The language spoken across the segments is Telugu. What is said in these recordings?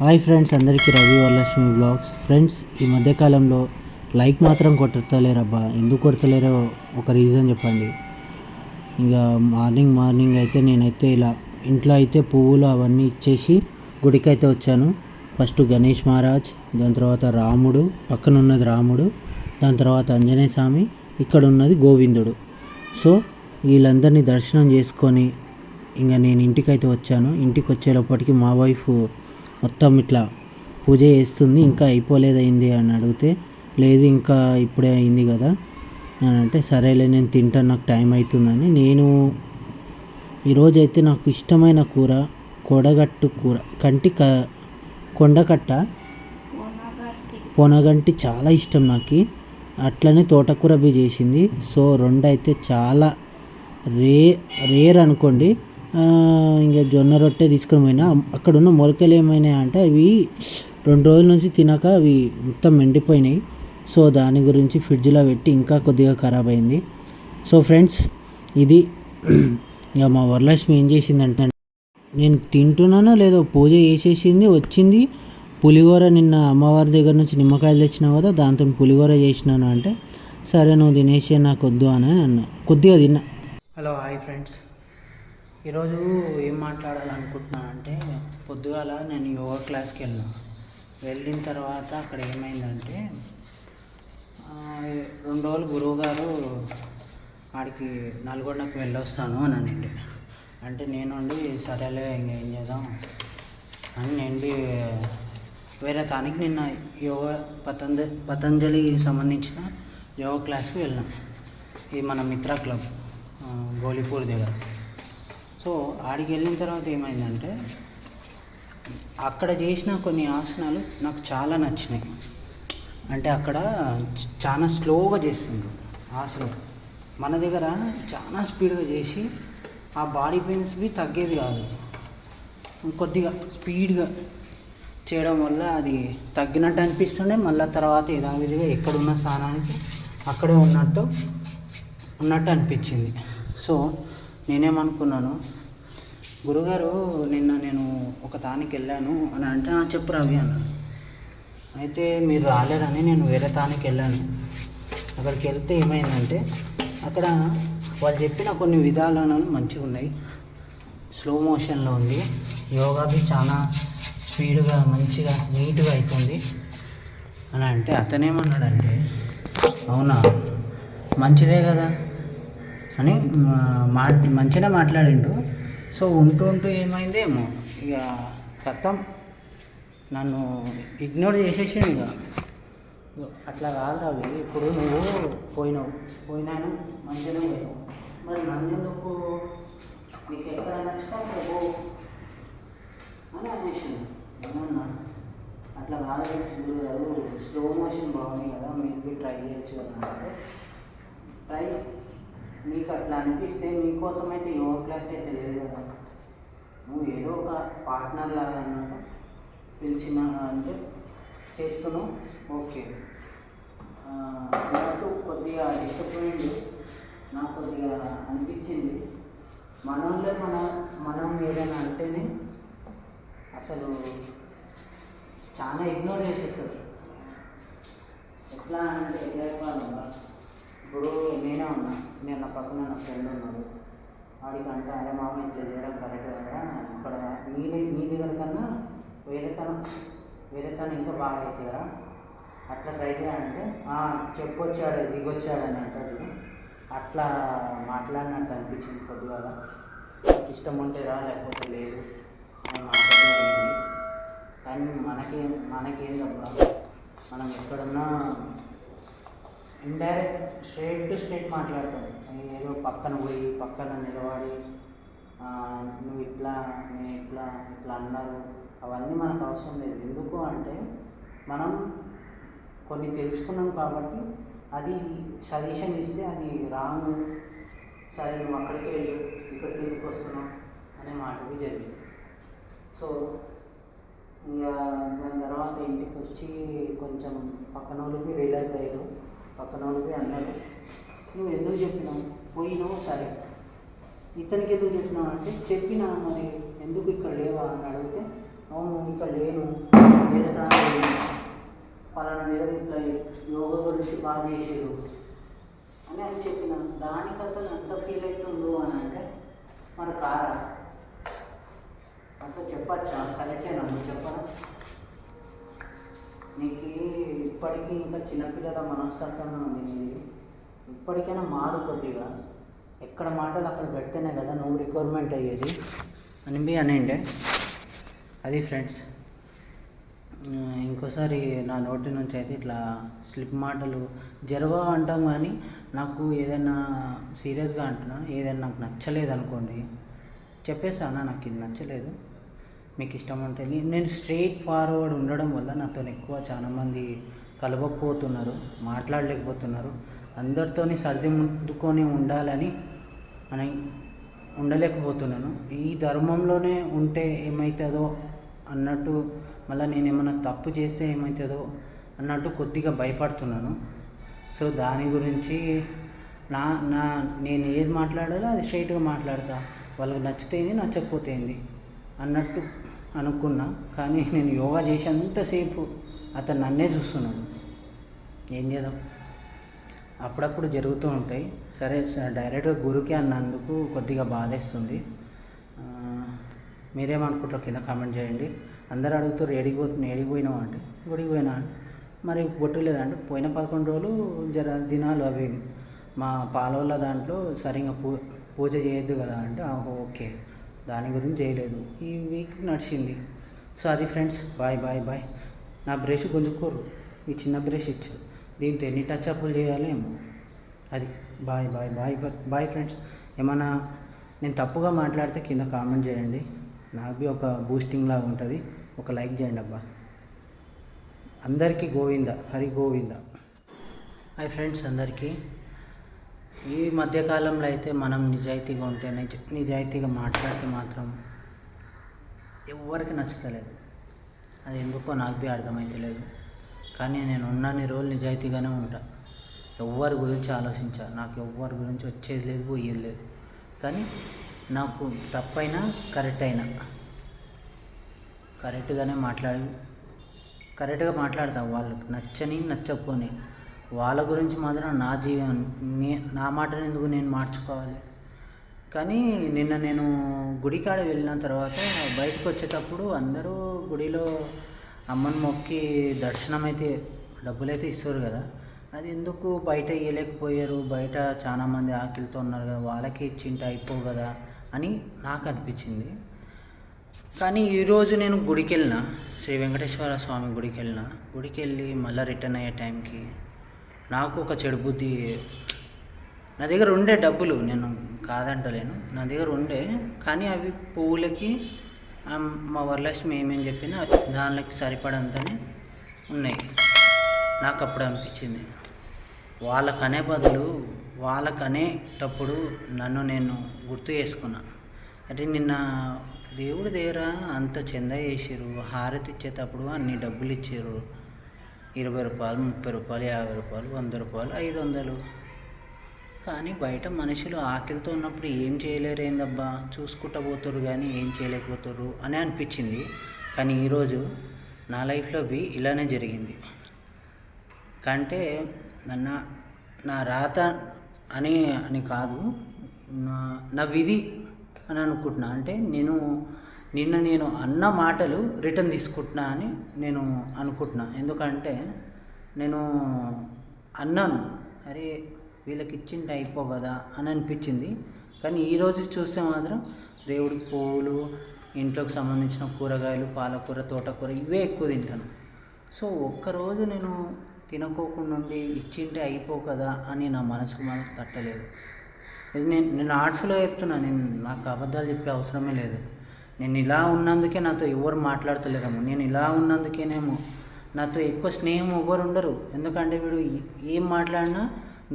హాయ్ ఫ్రెండ్స్ అందరికీ రవి వరలక్ష్మి బ్లాగ్స్. ఫ్రెండ్స్ ఈ మధ్యకాలంలో లైక్ మాత్రం కొట్టలేరబ్బా. ఎందుకు కొడతలేరో ఒక రీజన్ చెప్పండి. ఇక మార్నింగ్ మార్నింగ్ అయితే నేనైతే ఇలా ఇంట్లో అయితే పువ్వులు అవన్నీ ఇచ్చేసి గుడికి అయితే వచ్చాను. ఫస్ట్ గణేష్ మహారాజ్ దాని తర్వాత రాముడు పక్కన ఉన్నది రాముడు దాని తర్వాత ఆంజనేయ స్వామి ఇక్కడ ఉన్నది గోవిందుడు. సో వీళ్ళందరినీ దర్శనం చేసుకొని ఇంకా నేను ఇంటికైతే వచ్చాను. ఇంటికి వచ్చేటప్పటికి మా వైఫ్ మొత్తం ఇట్లా పూజ చేస్తుంది ఇంకా అయిపోలేదైంది అని అడిగితే లేదు ఇంకా ఇప్పుడే అయింది కదా అని అంటే సరేలే నేను తింటాను నాకు టైం అవుతుందని నేను ఈరోజైతే నాకు ఇష్టమైన కూర కొడగట్టు కూర కంటి క కొండకట్ట. పొనగంటి చాలా ఇష్టం నాకు. అట్లనే తోటకూర బి చేసింది. సో రెండు అయితే చాలా రే రేర్ అనుకోండి. ఇంకా జొన్న రొట్టె తీసుకొని పోయినా. అక్కడ ఉన్న మొలకలు ఏమైనాయి అంటే అవి రెండు రోజుల నుంచి తినక అవి మొత్తం ఎండిపోయినాయి. సో దాని గురించి ఫ్రిడ్జ్లో పెట్టి ఇంకా కొద్దిగా ఖరాబ్ అయింది. సో ఫ్రెండ్స్ ఇది ఇక మా వరలక్ష్మి ఏం చేసిందంటే నేను తింటున్నానో లేదో పూజ చేసేసింది వచ్చింది. పులిహోర నిన్న అమ్మవారి దగ్గర నుంచి నిమ్మకాయలు తెచ్చినావు కదా దాంతో పులిహోర చేసినాను అంటే సరే నువ్వు తినేసే నాకు వద్దు అని అన్నా. కొద్దిగా తిన్నా. Hello hi friends. ఈరోజు ఏం మాట్లాడాలనుకుంటున్నానంటే పొద్దుగాల నేను యోగా క్లాస్కి వెళ్ళిన. వెళ్ళిన తర్వాత అక్కడ ఏమైందంటే రెండు రోజులు గురువు గారు ఆడికి నల్గొండకు వెళ్ళొస్తాను అని అనండి అంటే నేనుండి సరేలే ఇంక ఏం చేద్దాం అని నేను వేరే తానికి నిన్న యోగా పతంజ పతంజలికి సంబంధించిన యోగా క్లాస్కి వెళ్ళాం ఇది మన మిత్ర క్లబ్ గోలిపూర్ దగ్గర. సో ఆడికి వెళ్ళిన తర్వాత ఏమైందంటే అక్కడ చేసిన కొన్ని ఆసనాలు నాకు చాలా నచ్చినాయి. అంటే అక్కడ చాలా స్లోగా చేస్తుండ్రు ఆసనం. మన దగ్గర చాలా స్పీడ్గా చేసి ఆ బాడీ పెయిన్స్వి తగ్గేది కాదు. కొద్దిగా స్పీడ్గా చేయడం వల్ల అది తగ్గినట్టు అనిపిస్తుండే మళ్ళీ తర్వాత యథావిధిగా ఎక్కడున్న స్థానానికి అక్కడే ఉన్నట్టు ఉన్నట్టు అనిపించింది. సో నేనేమనుకున్నాను గురుగారు నిన్న నేను ఒక తానికి వెళ్ళాను అని అంటే నా చెప్పు రవి అన్నాను అయితే మీరు రాలేరని నేను వేరే తానికి వెళ్ళాను. అక్కడికి వెళ్తే ఏమైందంటే అక్కడ వాళ్ళు చెప్పిన కొన్ని విధానాలు మంచిగా ఉన్నాయి. స్లో మోషన్లో ఉంది. యోగా బి చాలా స్పీడ్గా మంచిగా నీట్గా అవుతుంది అని అంటే అతనేమన్నాడంటే అవునా? మంచిదే కదా. అని మా- మా మంచిగా మాట్లాడిండు. సో ఉంటూ ఉంటూ ఏమైందేమో ఇక కథం నన్ను ఇగ్నోర్ చేసేసాను ఇక. అట్లా కాదు రవి ఇప్పుడు నువ్వు పోయినావు పోయినాను మంచిగా పోయినావు. మరి నన్ను నీకు ఎక్కడ నచ్చితే పో అని అనేసాను ఏమన్నా? అట్లా కాదు గురువు గారు స్లో మోషన్ బాగుంది కదా మీరు ట్రై చేయొచ్చు కదా ట్రై నీకు అట్లా అనిపిస్తే నీకోసం అయితే యోగా క్లాస్ అయితే లేదు కదా. నువ్వు ఏదో ఒక పార్ట్నర్ లాగా అన్నట్టు పిలిచిన అంటే చేస్తున్నావు ఓకే. నాకు కొద్దిగా డిసప్పాయింట్ నాకు కొద్దిగా అనిపించింది. మనోళ్ళే మన మనం ఏదైనా అంటేనే అసలు చాలా ఇగ్నోర్ చేసేస్తారు. ఎట్లా అంటే ఎట్లా ఇవ్వాలి ఇప్పుడు నేనే ఉన్నా. నేను నా పక్కన నా ఫ్రెండ్ ఉన్నాడు. వాడికి అంటే అరే మామ ఇట్లా చేయడం కరెక్ట్ కదా ఇక్కడ నీ నీ దగ్గర కన్నా వేరే తనం వేరే తను ఇంకా బాగా అవుతుందిరా అట్లా ట్రై చేయాలంటే చెప్పొచ్చాడు దిగొచ్చాడు అని అంటారు అట్లా మాట్లాడినట్టు అనిపించింది పొద్దుగాల నాకు ఇష్టం ఉంటే రా లేకపోతే లేదు అని మాట్లాడలేదు కానీ మనకేం మనకేం తప్ప మనం ఎక్కడున్నా ఇండైరెక్ట్ స్ట్రేట్ టు స్ట్రేట్ మాట్లాడతాం. ఏదో పక్కన పోయి పక్కన నిలబడి నువ్వు ఇట్లా నేను ఇట్లా ఇట్లా అన్నారు. అవన్నీ మనకు అవసరం లేదు. ఎందుకు అంటే మనం కొన్ని తెలుసుకున్నాం కాబట్టి అది సజెషన్ ఇస్తే అది రాంగ్. సరే నువ్వు అక్కడికి వెళ్ళు ఇక్కడికి ఎందుకు వస్తున్నావు? అనే మాటవి జరిగింది సో ఇక దాని తర్వాత ఇంటికి వచ్చి కొంచెం పక్కన వాళ్ళకి రియలైజ్ అయ్యారు. పక్కన వాళ్ళకి అన్నారు. నువ్వు ఎందుకు చెప్పినావు? పోయినావు సరే ఇతనికి ఎందుకు చెప్పినావు? అంటే చెప్పినా మరి ఎందుకు ఇక్కడ లేవా? అని అడిగితే అవును ఇక్కడ లేను. ఏదైనా పలానా దగ్గర ఇట్లా యోగా గురించి బాగా చేసారు. అని అని చెప్పిన దానికి అతను ఎంత ఫీల్ అవుతుందో అని అంటే మరి కారా? అట్లా చెప్పచ్చా? కరెక్టేనా? నువ్వు చెప్పరా? నీకు ఇప్పటికీ ఇంకా చిన్నపిల్లల మనస్తత్వమే ఉంది. నీది ఇప్పటికైనా మారు కొద్దిగా. ఎక్కడ మాటలు అక్కడ పెడితేనే కదా నువ్వు రిక్వైర్మెంట్ అయ్యేది. అని బి అనండి. అది ఫ్రెండ్స్ ఇంకోసారి నా నోటి నుంచి అయితే ఇట్లా స్లిప్ మాటలు జరగ అంటాం కానీ నాకు ఏదైనా సీరియస్గా అంటున్నా ఏదైనా నాకు నచ్చలేదు అనుకోండి చెప్పేసానా నాకు ఇది నచ్చలేదు. మీకు ఇష్టం అంటే నేను స్ట్రైట్ ఫార్వర్డ్ ఉండడం వల్ల నాతో ఎక్కువ చాలామంది కలవకపోతున్నారు మాట్లాడలేకపోతున్నారు. అందరితోని సర్ది ముందుకొని ఉండాలని అని ఉండలేకపోతున్నాను. ఈ ధర్మంలోనే ఉంటే ఏమవుతుందో అన్నట్టు మళ్ళీ నేను ఏమైనా తప్పు చేస్తే ఏమవుతుందో అన్నట్టు కొద్దిగా భయపడుతున్నాను. సో దాని గురించి నా నా నేను ఏది మాట్లాడాలో అది స్ట్రైట్గా మాట్లాడతా. వాళ్ళకి నచ్చితే ఏంది నచ్చకపోతే ఏంది అన్నట్టు అనుకున్నా. కానీ నేను యోగా చేసేంతసేపు అతను నన్నే చూస్తున్నాడు. ఏం చేద్దాం? అప్పుడప్పుడు జరుగుతూ ఉంటాయి. సరే డైరెక్ట్గా గురుకి అన్నందుకు కొద్దిగా బాధేస్తుంది. మీరేమనుకుంటారు కింద కామెంట్ చేయండి. అందరు అడుగుతారు ఏడికి పోతున్నా ఏడికి పోయినావు అంటే గుడికి పోయినా మరి కొట్టలేదంటే పోయిన పదకొండు రోజులు జర దినాలు అవి మా పాలోళ్ళ దాంట్లో సరిగా పూ పూజ చేయొద్దు కదా అంటే ఓకే. దాని గురించి చేయలేదు. ఈ వీక్ నడిచింది. సో అది ఫ్రెండ్స్ బాయ్ బాయ్ బాయ్ నా బ్రష్ గుంజుకోరు. ఈ చిన్న బ్రష్ ఇచ్చారు. దీంతో ఎన్ని టచ్ అప్లు చేయాలేమో అది bye bye bye bye friends ఏమన్నా నేను తప్పుగా మాట్లాడితే కింద కామెంట్ చేయండి. నాకు ఒక బూస్టింగ్ లాగా ఉంటుంది. ఒక లైక్ చేయండి అబ్బా. అందరికీ గోవింద. హరి గోవింద. హాయ్ ఫ్రెండ్స్ అందరికీ. ఈ మధ్యకాలంలో అయితే మనం నిజాయితీగా ఉంటే నిజ నిజాయితీగా మాట్లాడితే మాత్రం ఎవరికి నచ్చుతలేదు. అది ఎందుకో నాకు బి అర్థమైతలేదు కానీ నేను ఉన్నన్ని రోజులు నిజాయితీగానే ఉంటా. ఎవ్వరి గురించి ఆలోచించా. నాకు ఎవ్వరి గురించి వచ్చేది లేదు పోయేది లేదు. కానీ నాకు తప్పైనా కరెక్ట్ అయినా కరెక్ట్గానే మాట్లాడి కరెక్ట్గా మాట్లాడతా. వాళ్ళకి నచ్చని నచ్చకపోని. వాళ్ళ గురించి మాత్రం నా జీవన్ నే నా మాటను ఎందుకు నేను మార్చుకోవాలి? కానీ నిన్న నేను గుడికాడ వెళ్ళిన తర్వాత బయటకు వచ్చేటప్పుడు అందరూ గుడిలో అమ్మని మొక్కి దర్శనం అయితే డబ్బులైతే ఇస్తారు కదా. అది ఎందుకు బయట ఇవ్వలేకపోయారు బయట చాలామంది ఆకలితో ఉన్నారు కదా వాళ్ళకి ఇచ్చింటే అయిపోవు కదా అని నాకు అనిపించింది. కానీ ఈరోజు నేను గుడికి వెళ్ళిన శ్రీ వెంకటేశ్వర స్వామి గుడికి వెళ్ళిన గుడికి వెళ్ళి మళ్ళీ రిటర్న్ అయ్యే టైంకి నాకు ఒక చెడు బుద్ధి నా దగ్గర ఉండే డబ్బులు నేను కాదంటలేను. నా దగ్గర ఉండే కానీ అవి పువ్వులకి మా వరలక్ష్మి ఏమేమి చెప్పినా దానికి సరిపడంతనే ఉన్నాయి. నాకు అప్పుడు అనిపించింది. వాళ్ళకనే బదులు వాళ్ళకనేటప్పుడు నన్ను నేను గుర్తు చేసుకున్నా. అరే నిన్న దేవుడి దగ్గర అంత చెంద చేసిర్రు హారతి ఇచ్చేటప్పుడు అన్ని డబ్బులు ఇచ్చారు ఇరవై రూపాయలు ముప్పై రూపాయలు యాభై రూపాయలు వంద రూపాయలు ఐదు వందలు. కానీ బయట మనుషులు ఆకలితో ఉన్నప్పుడు ఏం చేయలేరు ఏందబ్బా? చూసుకుంటా పోతారు కానీ ఏం చేయలేకపోతారు అని అనిపించింది. కానీ ఈరోజు నా లైఫ్లో బి ఇలానే జరిగింది. కంటే నా నా రాత అని అని కాదు నా నా విధి అని అనుకుంటున్నా. అంటే నేను నిన్న నేను అన్న మాటలు రిటర్న్ తీసుకుంటున్నా అని నేను అనుకుంటున్నా. ఎందుకంటే నేను అన్నాను అరే వీళ్ళకి ఇచ్చింటే అయిపో కదా అని అనిపించింది. కానీ ఈరోజు చూస్తే మాత్రం దేవుడికి పూలు ఇంట్లోకి సంబంధించిన కూరగాయలు పాలకూర తోటకూర ఇవే ఎక్కువ తింటాను. సో ఒక్కరోజు నేను తినకోకుండా ఉండి ఇచ్చింటే అయిపో కదా అని నా మనసుకు మనకు తట్టలేదు. నేను నేను ఆర్ట్ఫుల్గా చెప్తున్నా నేను నాకు అబద్ధాలు చెప్పే అవసరమే లేదు. నేను ఇలా ఉన్నందుకే నాతో ఎవరు మాట్లాడతలేరేమో నేను ఇలా ఉన్నందుకేనేమో. నాతో ఎక్కువ స్నేహం ఎవ్వరు ఉండరు. ఎందుకంటే వీడు ఏం మాట్లాడినా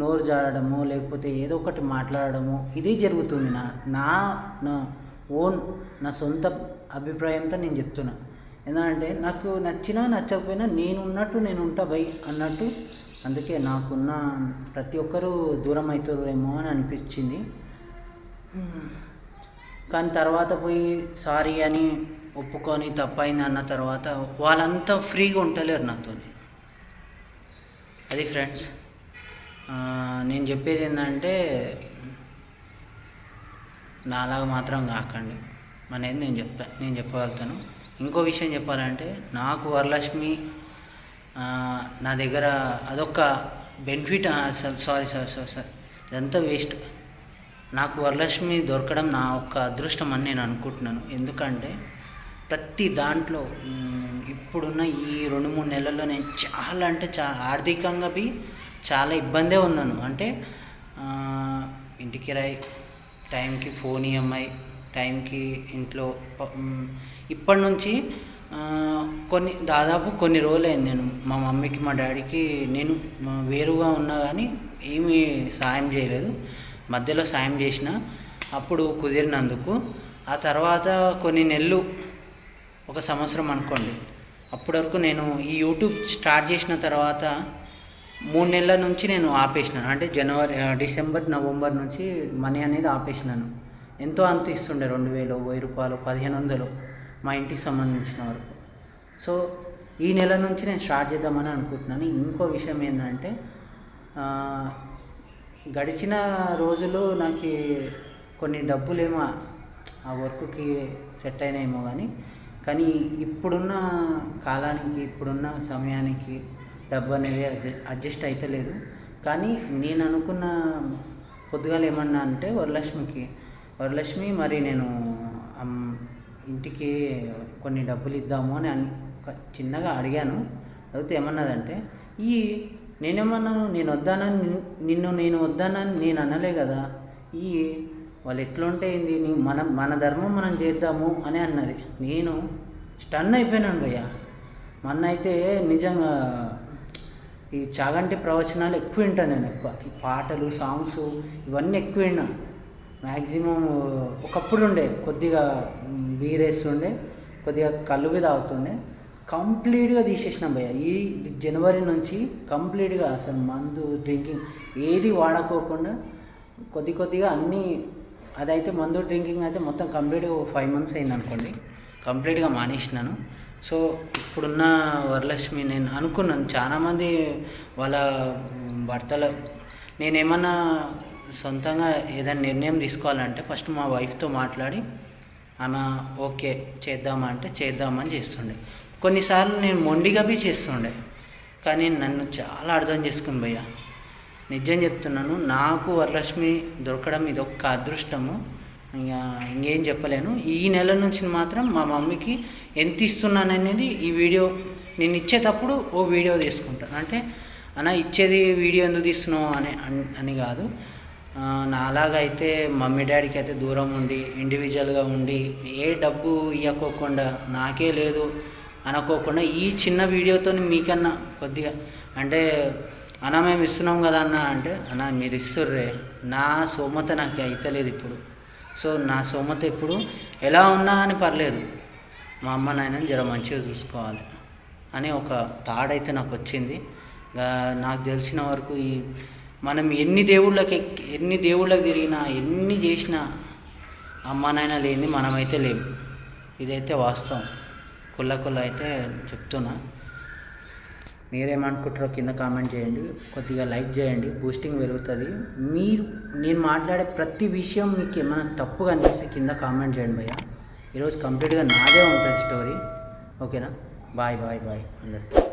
నోరు జారడము లేకపోతే ఏదో ఒకటి మాట్లాడడము ఇదే జరుగుతుంది. నా నా నా ఓన్ నా సొంత అభిప్రాయంతో నేను చెప్తున్నా. ఎందుకంటే నాకు నచ్చినా నచ్చకపోయినా నేను ఉన్నట్టు నేను ఉంటా బై అన్నట్టు. అందుకే నాకున్న ప్రతి ఒక్కరూ దూరం అవుతారేమో అని అనిపించింది. కానీ తర్వాత పోయి సారీ అని ఒప్పుకొని తప్పైంది అన్న తర్వాత వాళ్ళంతా ఫ్రీగా ఉండలేరు నాతో. అది ఫ్రెండ్స్ నేను చెప్పేది ఏంటంటే నాలాగా మాత్రం కాకండి. అనేది నేను చెప్తా నేను చెప్పగలుగుతాను. ఇంకో విషయం చెప్పాలంటే నాకు వరలక్ష్మి నా దగ్గర అదొక benefit sorry sorry sorry sorry ఇదంతా వేస్ట్. నాకు వరలక్ష్మి దొరకడం నా ఒక్క అదృష్టం అని నేను అనుకుంటున్నాను. ఎందుకంటే ప్రతి దాంట్లో ఇప్పుడున్న ఈ రెండు మూడు నెలల్లో నేను చాలా అంటే చా ఆర్థికంగా బి చాలా ఇబ్బందే ఉన్నాను. అంటే ఇంటికి రాయి టైంకి ఫోన్ ఈఎంఐ టైంకి ఇంట్లో ఇప్పటి నుంచి కొన్ని దాదాపు కొన్ని రోజులైంది నేను మా మమ్మీకి మా డాడీకి. నేను వేరుగా ఉన్నా కానీ ఏమీ సాయం చేయలేదు. మధ్యలో సాయం చేసిన అప్పుడు కుదిరినందుకు. ఆ తర్వాత కొన్ని నెలలు ఒక సంవత్సరం అనుకోండి. అప్పటి వరకు నేను ఈ యూట్యూబ్ స్టార్ట్ చేసిన తర్వాత మూడు నెలల నుంచి నేను ఆపేసినాను. అంటే జనవరి డిసెంబర్ నవంబర్ నుంచి మనీ అనేది ఆపేసినాను. ఎంతో అంత ఇస్తుండే రెండు వేలు వెయ్యి రూపాయలు పదిహేను వందలు మా ఇంటికి సంబంధించిన వరకు. సో ఈ నెల నుంచి నేను స్టార్ట్ చేద్దామని అనుకుంటున్నాను. ఇంకో విషయం ఏంటంటే గడిచిన రోజులు నాకు కొన్ని డబ్బులేమో ఆ వర్క్కి సెట్ అయినాయేమో కానీ కానీ ఇప్పుడున్న కాలానికి ఇప్పుడున్న సమయానికి డబ్బు అనేది అడ్జస్ట్ అడ్జస్ట్ అవుతలేదు కానీ నేను అనుకున్న పొద్దుగాల ఏమన్నా అంటే వరలక్ష్మికి వరలక్ష్మి మరి నేను ఇంటికి కొన్ని డబ్బులు ఇద్దాము అని అని ఒక చిన్నగా అడిగాను. అడిగితే ఏమన్నదంటే ఈ నేనేమన్నాను? నేను వద్దానని నిన్ను నేను వద్దానని నేను అనలే కదా. ఈ వాళ్ళు ఎట్లుంటే ఏంది? నీ- మన మన ధర్మం మనం చేద్దాము అని అన్నది. నేను స్టన్ అయిపోయినాను భయ్య. మొన్న అయితే నిజంగా ఈ చాగంటి ప్రవచనాలు ఎక్కువ వింటాను నేను ఎక్కువ. ఈ పాటలు సాంగ్స్ ఇవన్నీ ఎక్కువ విన్నా. మ్యాక్సిమం ఒకప్పుడు ఉండే కొద్దిగా బీరేస్తుండే కొద్దిగా కళ్ళు మీద తాగుతుండే కంప్లీట్గా తీసేసినాం భయ్య. ఈ జనవరి నుంచి కంప్లీట్గా అసలు మందు డ్రింకింగ్ ఏది వాడకోకుండా కొద్ది కొద్దిగా అన్నీ అదైతే మందు డ్రింకింగ్ అయితే మొత్తం కంప్లీట్గా ఫైవ్ మంత్స్ అయింది అనుకోండి కంప్లీట్గా మానేసినాను. సో ఇప్పుడున్న వరలక్ష్మి నేను అనుకున్నాను చాలామంది వాళ్ళ భర్తల నేనేమన్నా సొంతంగా ఏదైనా నిర్ణయం తీసుకోవాలంటే ఫస్ట్ మా వైఫ్తో మాట్లాడి ఆమె ఓకే చేద్దామా? అంటే చేద్దామని చేస్తుండే. కొన్నిసార్లు నేను మొండిగా బి చేస్తుండే. కానీ నన్ను చాలా అర్థం చేసుకుంది భయ్య. నిజం చెప్తున్నాను నాకు వరలక్ష్మి దొరకడం ఇది ఒక్క అదృష్టము ఇంకేం చెప్పలేను. ఈ నెల నుంచి మాత్రం మా మమ్మీకి ఎంత ఇస్తున్నాను అనేది ఈ వీడియో నేను ఇచ్చేటప్పుడు ఓ వీడియో తీసుకుంటాను. అంటే అన్న ఇచ్చేది వీడియో ఎందుకు తీస్తున్నావు? అని అన్- అని కాదు. నాలాగైతే అయితే మమ్మీ డాడీకి అయితే దూరం ఉండి ఇండివిజువల్గా ఉండి ఏ డబ్బు ఇవ్వకోకుండా నాకే లేదు. అనుకోకుండా ఈ చిన్న వీడియోతో మీకన్నా కొద్దిగా అంటే అన్న మేము ఇస్తున్నాం కదా అన్న అంటే అన్న మీరు ఇస్తుర్రే నా సోమత నాకు అయితలేదు ఇప్పుడు. సో నా సోమత ఇప్పుడు ఎలా ఉన్నా అని పర్లేదు. మా అమ్మ నాయనని జర మంచిగా చూసుకోవాలి అని ఒక థాడ్ అయితే నాకు వచ్చింది. నాకు తెలిసిన వరకు ఈ మనం ఎన్ని దేవుళ్ళకి ఎన్ని దేవుళ్ళకి తిరిగినా ఎన్ని చేసినా అమ్మ నాయన లేని మనమైతే లేము ఇదైతే వాస్తవం. కుల్ల కుల్ల అయితే చెప్తున్నా. మీరేమనుకుంటారో కింద కామెంట్ చేయండి. కొద్దిగా లైక్ చేయండి. బూస్టింగ్ పెరుగుతుంది. మీరు నేను మాట్లాడే ప్రతి విషయం మీకు ఏమైనా తప్పుగా అనిపిస్తే కింద కామెంట్ చేయండి భయ్య. ఈరోజు కంప్లీట్గా నాదే ఉంటుంది స్టోరీ. ఓకేనా? బాయ్ బాయ్ బాయ్ అందరికీ.